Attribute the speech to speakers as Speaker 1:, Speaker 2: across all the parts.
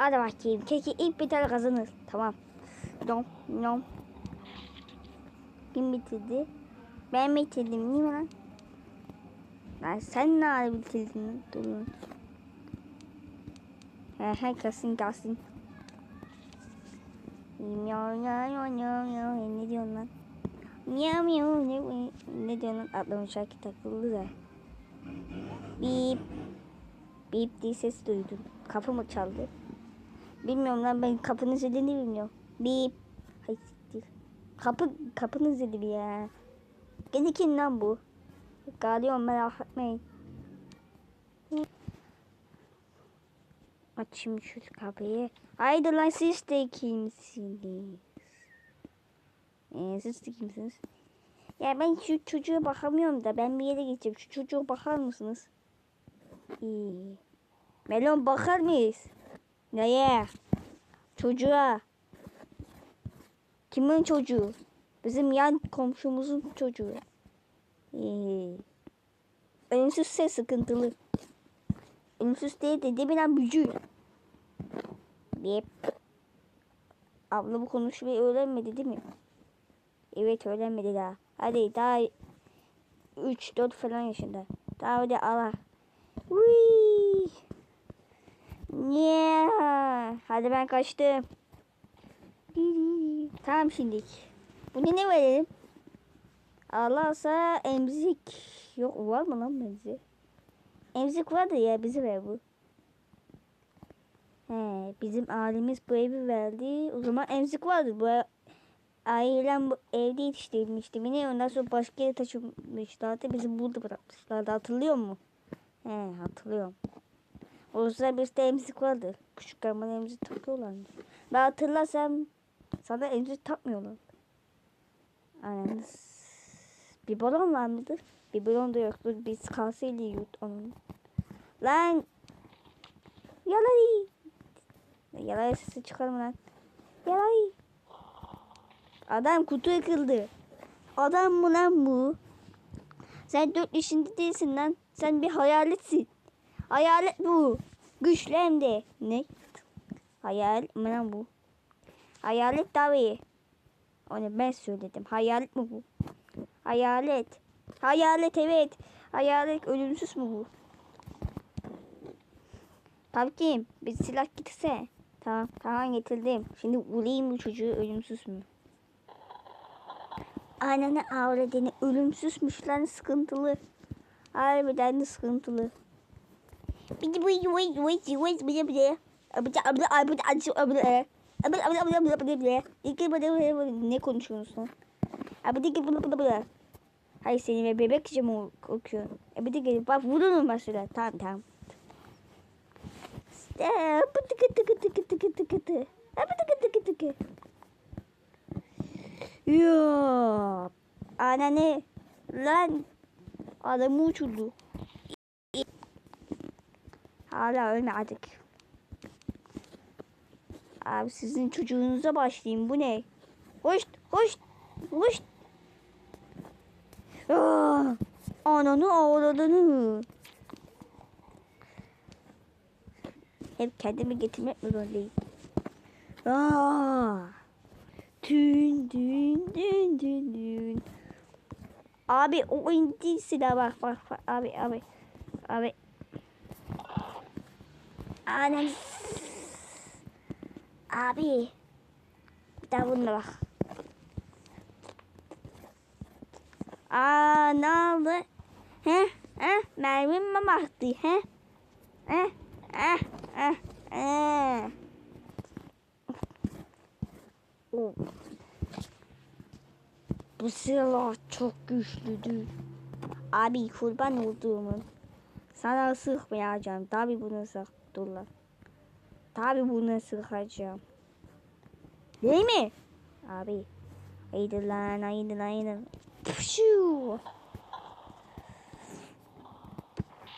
Speaker 1: Hadi bakayım. Keşke ilk bir kazanır. Tamam. Nom nom. Kim bitirdi? Ben bitirdim değil mi lan? Lan sen ne ara bitirdin? Durun. He kalsın kalsın. Miyav miyav miyav miyav. Ne diyorsun lan? Miyav miyav ne, ne diyorsun lan? Adamın şarkı takıldı da. Bip. Bip diye ses duydum. Kapı mı çaldı? Bilmiyorum lan ben kapının zilini bilmiyorum. Bip. Hay siktir. Kapı, kapının zili ya. Gene kim lan bu? Geliyorum merak etmeyin. Açayım şu kapıyı. Haydi lan siz de kimsiniz? Ee, siz de kimsiniz? Ya ben şu çocuğa bakamıyorum da ben bir yere gideceğim. Şu çocuğa bakar mısınız? İyi. Melon bakar mıyız? Neye? Çocuğa. Kimin çocuğu? Bizim yan komşumuzun çocuğu. İyi. Ölümsüzse sıkıntılı. Ölümsüz değil de debilen bücü. Bip. Abla bu konuşmayı öğrenmedi değil mi? Evet öğrenmedi daha. Hadi daha 3-4 falan yaşında. Daha hadi ala. Uy. Yeah. Hadi ben kaçtım. Tamam şimdi. Bunu ne verelim? Allah'sa emzik. Yok var mı lan emzik? Emzik vardı ya bizim ev bu. He, bizim ailemiz bu evi verdi. O zaman emzik vardı. Bu ailem bu evde yetiştirilmişti. Beni ondan sonra başka yere taşınmışlardı. Bizi burada bırakmışlardı. Hatırlıyor musun? He, hatırlıyorum. O zaman bizde emzik vardı. Küçükken bana emzik takıyorlardı. Ben hatırlasam sana emzik takmıyorlar. Aynen. Bir balon var mıdır? Bir balon da yoktur. Biz kasayla yiyorduk onun. Lan! Yalayı! Yalayı sesi çıkarma lan. Yalayı! Adam kutu yıkıldı. Adam mı lan bu? Sen dört yaşında değilsin lan. Sen bir hayaletsin. Hayalet bu. Güçlü hem de. Ne? Hayalet mi lan bu? Hayalet tabii. Onu ben söyledim. Hayalet mi bu? Hayalet. Hayalet evet. Hayalet ölümsüz mü bu? Tabii bir silah getirse. Tamam tamam getirdim. Şimdi vurayım bu çocuğu ölümsüz mü? Ananı avradını ölümsüzmüş lan sıkıntılı. Harbiden de sıkıntılı ne konuşuyorsun? Hayır seni ve bebekçe mi okuyorum? E bir de gelip bak vururum ben şöyle. Tamam tamam. Pıtı kıtı kıtı kıtı kıtı kıtı. Pıtı kıtı kıtı kıtı. Yo. Anne ne? Lan adamı uçurdu. Hala ölmedik. Abi sizin çocuğunuza başlayayım. Bu ne? Hoş, hoş, hoş. Ah, Ananı ağladığını. Hep kendimi getirmek mi zorundayım? Aa. Dün dün dün dün dün. Abi o değil silah bak bak bak abi abi abi. Anam. Abi. Bir daha bununla bak. Aa ne oldu? He? He? Mermim mi baktı? He? He? He? He? He? Bu silah çok güçlüdür. Abi kurban olduğumun. Sana sıkmayacağım. Tabi bunu sık. Dur lan. Tabi bunu sıkacağım. Değil mi? Abi. Haydi lan haydi lan haydi. Pşu.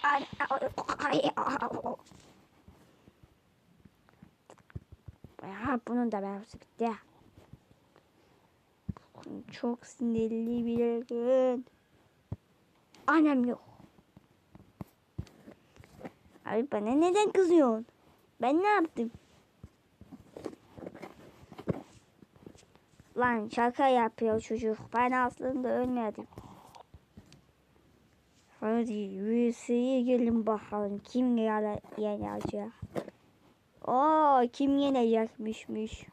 Speaker 1: Ay, ay, ay, ay. Ya bunun da mermisi bitti. Çok sinirli bir gün. Annem yok. Abi bana neden kızıyorsun? Ben ne yaptım? Lan şaka yapıyor çocuk. Ben aslında ölmedim. Hadi yüzüye gelin bakalım. Kim yenecek? Aa kim yenecekmişmiş.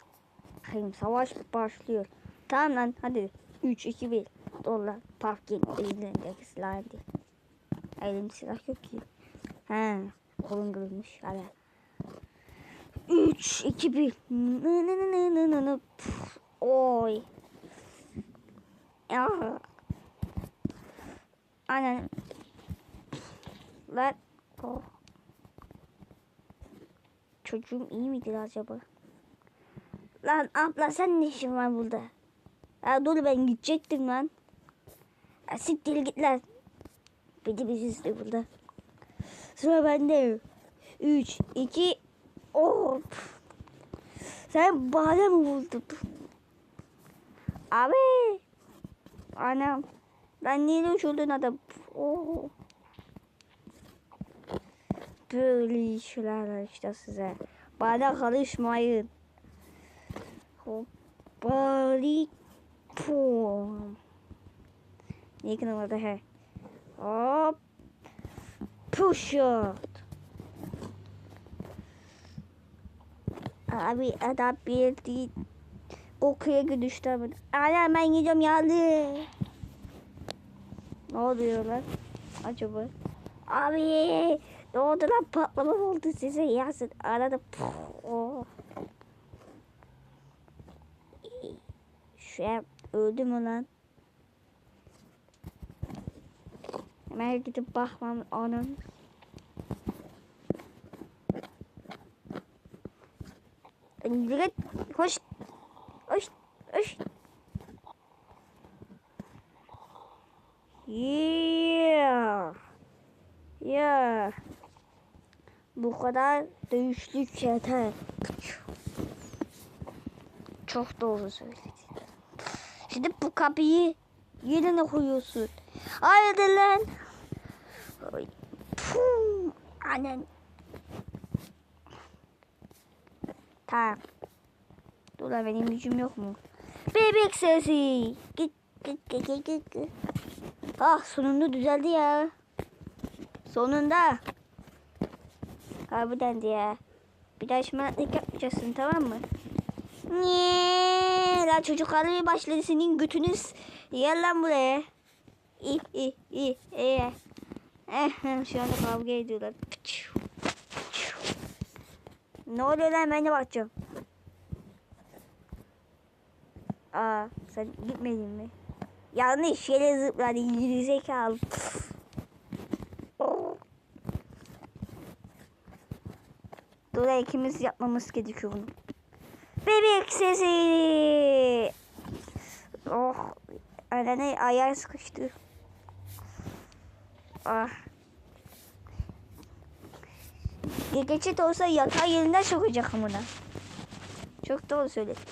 Speaker 1: Bakayım savaş başlıyor. Tamam lan hadi. 3, 2, 1. Dolar. Parkin elindeki silah değil. Elim silah yok ki. He kolun kırılmış. Hadi. 3 2 1. Nı nı nı nı nı nı nı. Puf, Oy. Ah. Aynen. Lan. Oh. Çocuğum iyi midir acaba? Lan abla sen ne işin var burada? Ya dur ben gidecektim lan. Ya siktir git lan. Beni bir burada. Sıra bende. 3, 2, oh. Sen bana mı vurdun? Abi. Anam. Ben niye uçurdun adam? Oh. Böyle işler işte size. Bana karışmayın. Hoppali pum. Ne kanalı he? Hop. Push it. Abi adam bir değil. Okuya gidişti abi. Ana ben gidiyorum yardım. Ne oluyor lan? Acaba? Abi ne oldu lan patlama oldu size yazın. Arada oh. Şu an öldü mü lan? Hemen gidip bakmam onun. Git koş. Koş. Koş. Yeah. Yeah. Bu kadar dövüşlük yeter. Çok doğru söyledin. Şimdi bu kapıyı yerine koyuyorsun. Haydi lan. Annen. Tamam. Dur lan benim gücüm yok mu? Bebek sesi. Git git git git git. Ah sonunda düzeldi ya. Sonunda. Harbiden de ya. Bir daha şımarıklık yapmayacaksın tamam mı? Niye? La çocuk ağlamaya başladı senin götünüz. Gel lan buraya. İyi iyi iyi iyi. Eh, şu anda kavga ediyorlar. Ne oluyor lan ben de bakacağım. Aa sen gitmedin mi? Yanlış yere zıpladın gerizekalı. Dur ikimiz yapmamız gerekiyor bunu. Bebek sesi. Oh. Arana ayağı sıkıştı. Ah. Geçit olsa yatağı yerinden sokacak amına. Çok doğru söyledin.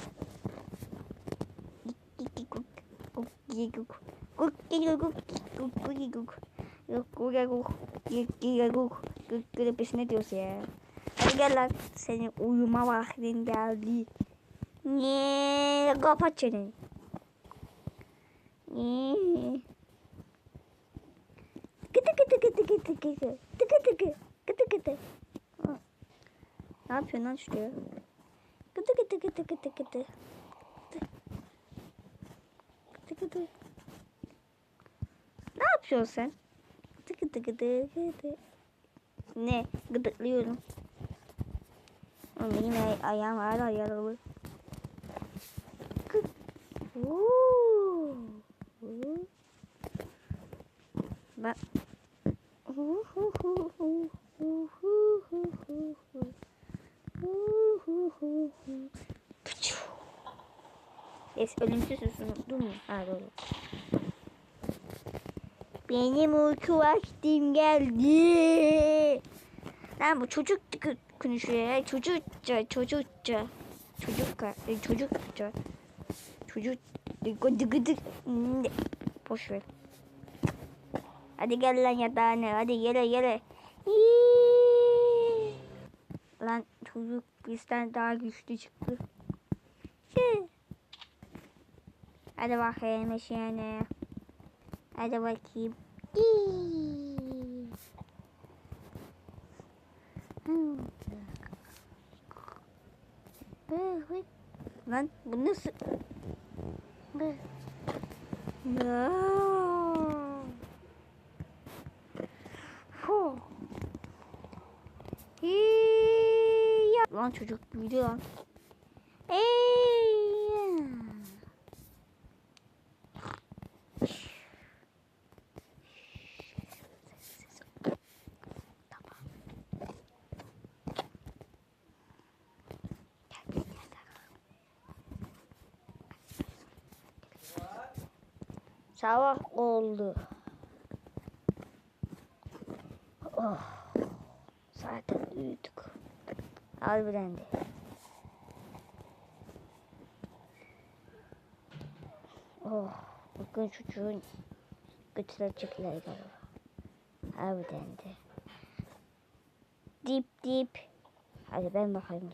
Speaker 1: Ne diyoruz ya? Hadi gel lan. Senin uyuma vaktin geldi. Niye? Kapat çeneni. Niye? Tıkı tıkı. Gıdı gıdı. Ha. Ne yapıyorsun lan şuraya? Gıdı gıdı gıdı gıdı gıdı. Gıdı gıdı. Ne yapıyorsun sen? Gıdı gıdı gıdı gıdı. Ne? Gıdıklıyorum. Benim ay ayağım hala yaralı. Gıd. Oo. Oo. Bak. Yes, ölümsüzsün unuttun mu? Ha doğru. Benim uyku vaktim geldi. Lan bu çocuk konuşuyor ya. Çocukça, çocukça. Çocukça, e, çocukça. Çocuk. Gıdı gıdı. Boş ver. Hadi gel lan yatağına. Hadi gele gele. Yee. Lan çocuk bizden daha güçlü çıktı. Yee. Hadi bakayım eşeğine. Hadi bakayım. Lan bu nasıl? Ya. Fu. İyi ya. Lan çocuk büyüdü lan. Ey. Sabah oldu. Oh. Zaten uyuduk. Harbiden de. Oh. Bugün çocuğun götürecekler galiba. Harbiden de. Dip dip. Hadi ben bakayım.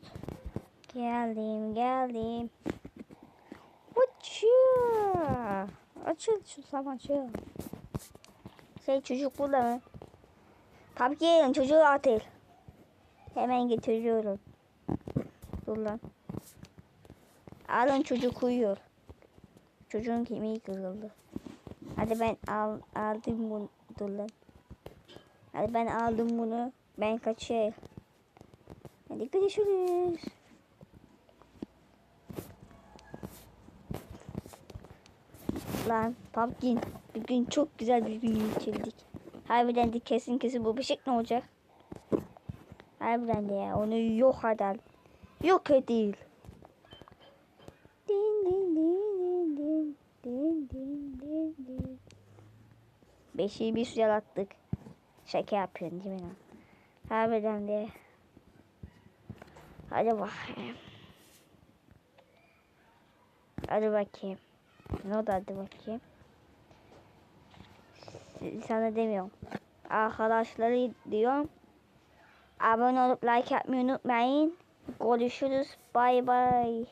Speaker 1: Geldim geldim. Uçuyor. Açıl şu zaman açıl. Şey çocuk burada mı? Tabii ki çocuğu atıl. Hemen getiriyorum. Dur lan. Alın çocuk uyuyor. Çocuğun kemiği kırıldı. Hadi ben al, aldım bunu. Dur lan. Hadi ben aldım bunu. Ben kaçayım. Hadi görüşürüz. Lan Pumpkin bugün çok güzel bir gün geçirdik. Harbiden de kesin kesin bu beşik ne olacak? Harbiden onu yok eder. Yok edil. Din din din din din din din din. Beşiği bir suya attık. Şaka yapıyorsun değil mi lan? Harbiden de. Hadi bakayım. Hadi bakayım. Ne oldu hadi bakayım. Sana demiyorum. Arkadaşları diyorum. Abone olup like yapmayı unutmayın. Görüşürüz. Bay bay.